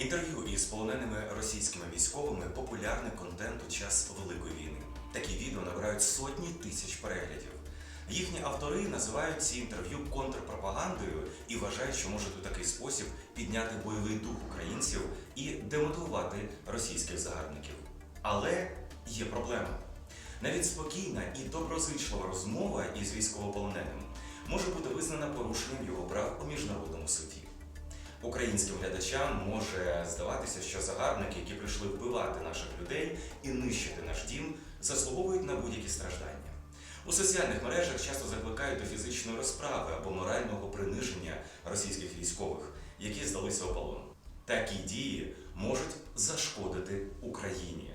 Інтерв'ю із полоненими російськими військовими популярний контент у час Великої війни. Такі відео набирають сотні тисяч переглядів. Їхні автори називають ці інтерв'ю контрпропагандою і вважають, що можуть у такий спосіб підняти бойовий дух українців і демотивувати російських загарбників. Але є проблема. Навіть спокійна і доброзичлива розмова із військовополоненим може бути визнана порушенням його Українським глядачам може здаватися, що загарбники, які прийшли вбивати наших людей і нищити наш дім, заслуговують на будь-які страждання. У соціальних мережах часто закликають до фізичної розправи або морального приниження російських військових, які здалися у. Такі дії можуть зашкодити Україні,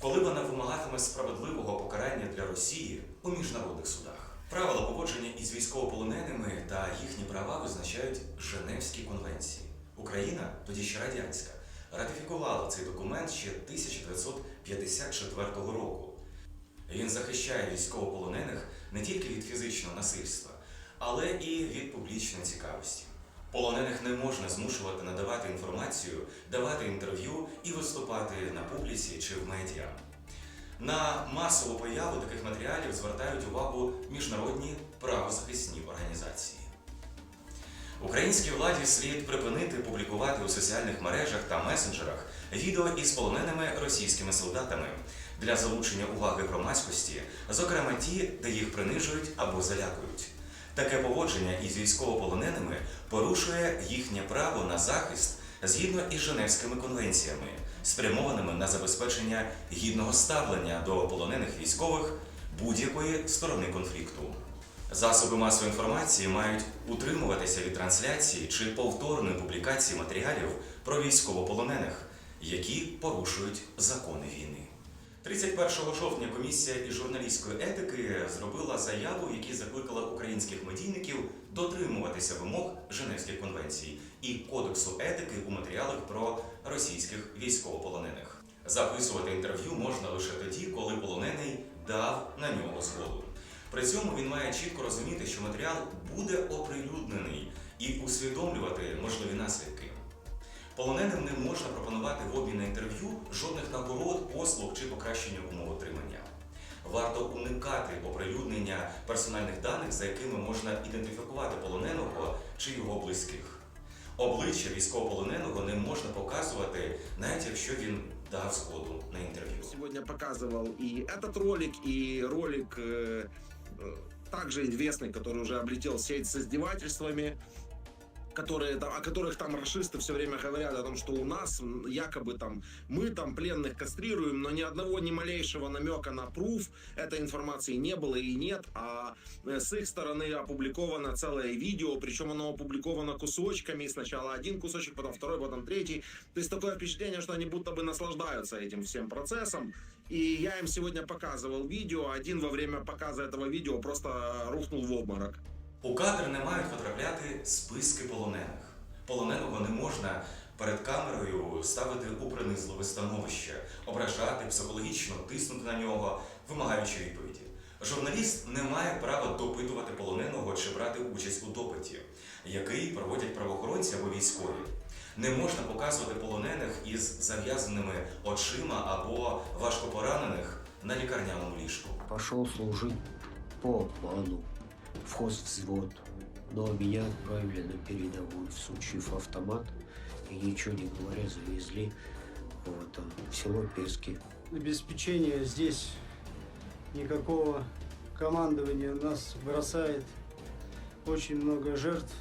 коли вона вимагатиме справедливого покарання для Росії у міжнародних судах. Правила поводження із військовополоненими та їхні права визначають Женевські конвенції. Україна, тоді ще радянська, ратифікувала цей документ ще 1954 року. Він захищає військовополонених не тільки від фізичного насильства, але і від публічної цікавості. Полонених не можна змушувати надавати інформацію, давати інтерв'ю і виступати на публіці чи в медіа. На масову появу таких матеріалів звертають увагу міжнародні правозахисні організації. Українській владі слід припинити публікувати у соціальних мережах та месенджерах відео із полоненими російськими солдатами для залучення уваги громадськості, зокрема ті, де їх принижують або залякують. Таке поводження із військовополоненими порушує їхнє право на захист згідно із Женевськими конвенціями, спрямованими на забезпечення гідного ставлення до полонених військових будь-якої сторони конфлікту. Засоби масової інформації мають утримуватися від трансляції чи повторної публікації матеріалів про військовополонених, які порушують закони війни. 31 жовтня комісія із журналістської етики зробила заяву, в закликала українських медійників дотримуватися вимог Женевських конвенцій і кодексу етики у матеріалах про російських військовополонених. Записувати інтерв'ю можна лише тоді, коли полонений дав на нього згоду. При цьому він має чітко розуміти, що матеріал буде оприлюднений і усвідомлювати можливі наслідки. Полоненим не можна пропонувати в обмін на інтерв'ю жодних нагород, послуг чи покращення умов отримання. Варто уникати оприлюднення персональних даних, за якими можна ідентифікувати полоненого чи його близьких. Обличчя військовополоненого не можна показувати, навіть якщо він дав згоду на інтерв'ю. Сегодня показывал и этот ролик, и ролик э, э, также известный, который уже облетел сеть с издевательствами, которые, там- о которых там расисты все время говорят о том, что у нас якобы там мы там пленных кастрируем, но ни одного ни малейшего намека на пруф этой информации не было и нет, а э, с их стороны опубликовано целое видео, причем оно опубликовано кусочками, сначала один кусочек, потом второй, потом третий, то есть такое впечатление, что они будто бы наслаждаются этим всем процессом. И я им сегодня показывал видео. Один во время показа этого видео просто рухнул в обморок. У кадр не мають потрапляти списки полонених. Полоненого не можна перед камерою ставити у принизливе становище, ображати, психологічно тиснути на нього, вимагаючи відповіді. Журналіст не має права допитувати полоненого чи брати участь у допиті, який проводять правоохоронці або військові. Не можна показувати полонених із зав'язаними очима або важкопоранених на лікарняному ліжку. Пошел служить по плану в хозвзвод, но меня отправили на передовую, всучив автомат и ничего не говоря завезли вот, в село Пески. обеспечения здесь никакого командования нас бросает очень много жертв.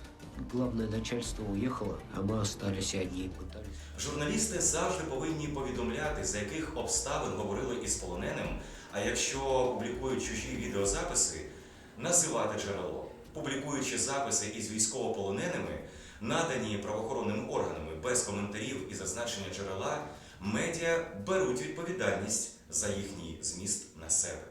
Главное начальство уехало, а мы остались одни и пытались. Журналісти завжди повинні повідомляти, за яких обставин говорили із полоненим, а якщо публікують чужі відеозаписи, називати джерело. Публікуючи записи із військовополоненими, надані правоохоронними органами без коментарів і зазначення джерела, медіа беруть відповідальність за їхній зміст на себе.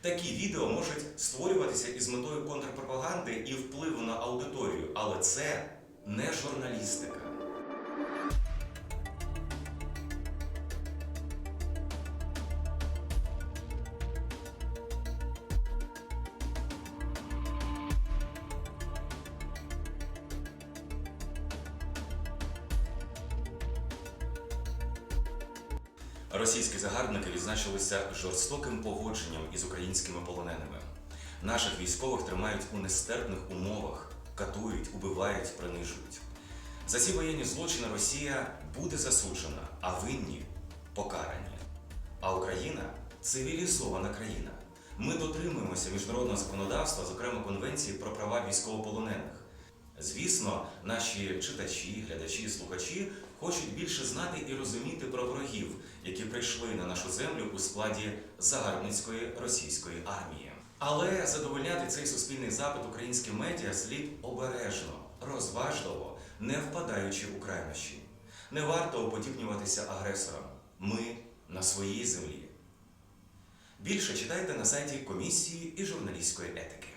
Такі відео можуть створюватися із метою контрпропаганди і впливу на аудиторію, але це не журналістика. Російські загарбники відзначилися жорстоким погодженням із українськими полоненими. Наших військових тримають у нестерпних умовах, катують, убивають, принижують. За ці воєнні злочини Росія буде засуджена, а винні покарані. А Україна цивілізована країна. Ми дотримуємося міжнародного законодавства, зокрема Конвенції про права військовополонених. Звісно, наші читачі, глядачі, слухачі хочуть більше знати і розуміти про ворогів, які прийшли на нашу землю у складі загарбницької російської армії. Але задовольняти цей суспільний запит українським медіа слід обережно, розважливо, не впадаючи у крайнощі. Не варто уподібнюватися агресорам. Ми на своїй землі. Більше читайте на сайті комісії і журналістської етики.